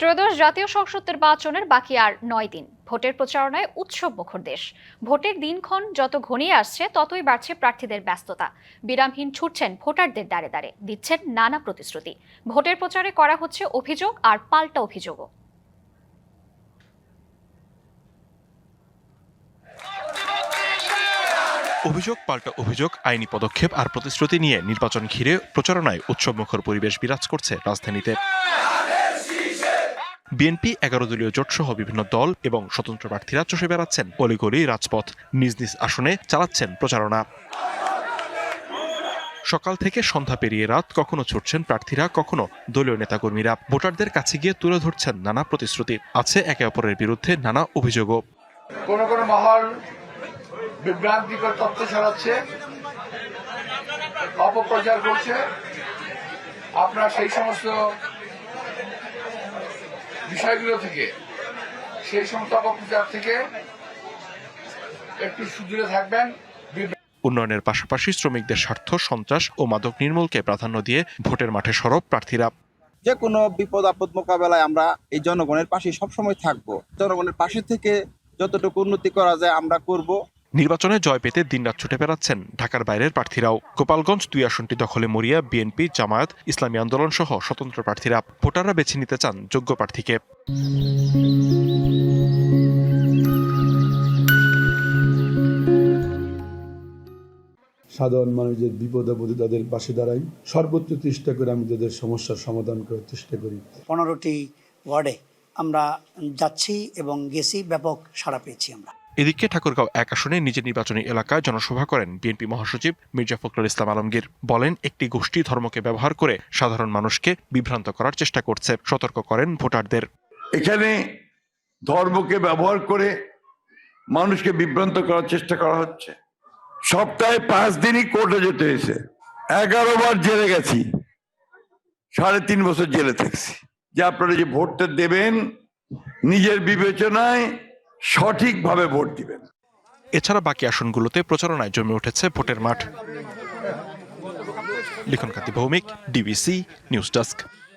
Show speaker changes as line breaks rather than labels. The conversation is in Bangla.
ত্রয়োদশ জাতীয় সংসদ নির্বাচনের বাকি আর নয় দিন। ভোটের প্রচারণায় উৎসব মুখর দেশ। ভোটের দিনক্ষণ যত ঘনিয়ে আসছে, ততই বাড়ছে প্রার্থীদের ব্যস্ততা। বিরামহীন ছুটছেন ভোটারদের দ্বারে দ্বারে দিচ্ছেন নানা প্রতিশ্রুতি। ভোটের প্রচারে করা হচ্ছে অভিযোগ আর পাল্টা অভিযোগও।
অভিযোগ, পাল্টা অভিযোগ, আইনি পদক্ষেপ আর প্রতিশ্রুতি নিয়ে নির্বাচন ঘিরে প্রচারণায় উৎসবমুখর পরিবেশ বিরাজ করছে রাজধানীতে। বিএনপি এগারো দলীয় জোটসহ বিভিন্ন দল এবং স্বতন্ত্র প্রার্থীরা চষে বেড়াচ্ছেন। অলিগলি, রাজপথ, নিজ নিজ আসনে চালাচ্ছেন প্রচারণা। সকাল থেকে সন্ধ্যা পেরিয়ে রাত কখনো ছুটছেন প্রার্থীরা, কখনো দলীয় নেতাকর্মীরা। ভোটারদের কাছে গিয়ে তুলে ধরছেন নানা প্রতিশ্রুতি। আছে একে অপরের বিরুদ্ধে নানা অভিযোগও।
কোন কোন মহল বিভ্রান্তিকর তথ্য ছড়াচ্ছে, অপপ্রচার করছে। আপনার সেই সমস্ত বিষয়গুলো থেকে সেই সমস্ত অপপ্রচার থেকে একটু সুদূরে থাকবেন
উন্নয়নের পাশাপাশি শ্রমিকদের স্বার্থ সন্ত্রাস ও মাদক নির্মূলকে প্রাধান্য দিয়ে ভোটের মাঠে সরব প্রার্থীরা।
যে কোনো বিপদ আপদ মোকাবেলায় আমরা এই জনগণের পাশে সবসময় থাকব। জনগণের পাশে থেকে যতটুকু উন্নতি করা যায় আমরা করব।
নির্বাচনে জয় পেতে দিনরাত ছুটে বেড়াচ্ছেন ঢাকার বাইরের প্রার্থীরাও। গোপালগঞ্জ দুই আসনটি দখলে মরিয়া বিএনপি জামায়াত ইসলামী আন্দোলন সহ স্বতন্ত্র প্রার্থীরা ভোটাররা বেছে নিতে চান যোগ্য প্রার্থীকে।
সাধারণ মানুষদের বিপদ আপদে তাদের পাশে দাঁড়াই সর্বোচ্চ চেষ্টা করে আমি তাদের সমস্যার সমাধান করার চেষ্টা করি।
পনেরোটি ওয়ার্ডে আমরা যাচ্ছি এবং গেছি ব্যাপক সাড়া পেয়েছি আমরা।
এদিকে ঠাকুরগাঁও এক আসনে নিজের নির্বাচনী এলাকায় জনসভা করেন বিএনপি মহাসচিব মির্জা ফখরুল ইসলাম আলমগীর। বলেন, একটি গোষ্ঠী ধর্মকে ব্যবহার করে সাধারণ মানুষকে বিভ্রান্ত করার চেষ্টা করছে, সতর্ক করেন ভোটারদের।
এখানে ধর্মকে ব্যবহার করে মানুষকে বিভ্রান্ত করার চেষ্টা করা হচ্ছে। সপ্তাহে পাঁচ দিনই কোর্টে যেতে হয়েছে। এগারো বার জেলে গেছি। সাড়ে তিন বছর জেলে থাকছি। যে আপনারা যে ভোটটা দেবেন, নিজের বিবেচনায় সঠিকভাবে ভোট দিবেন।
এছাড়া বাকি আসনগুলোতে প্রচারণায় জমে উঠেছে ভোটের মাঠ। লিখন কাতি ভৌমিক, ডিবিসি, নিউজ ডেস্ক।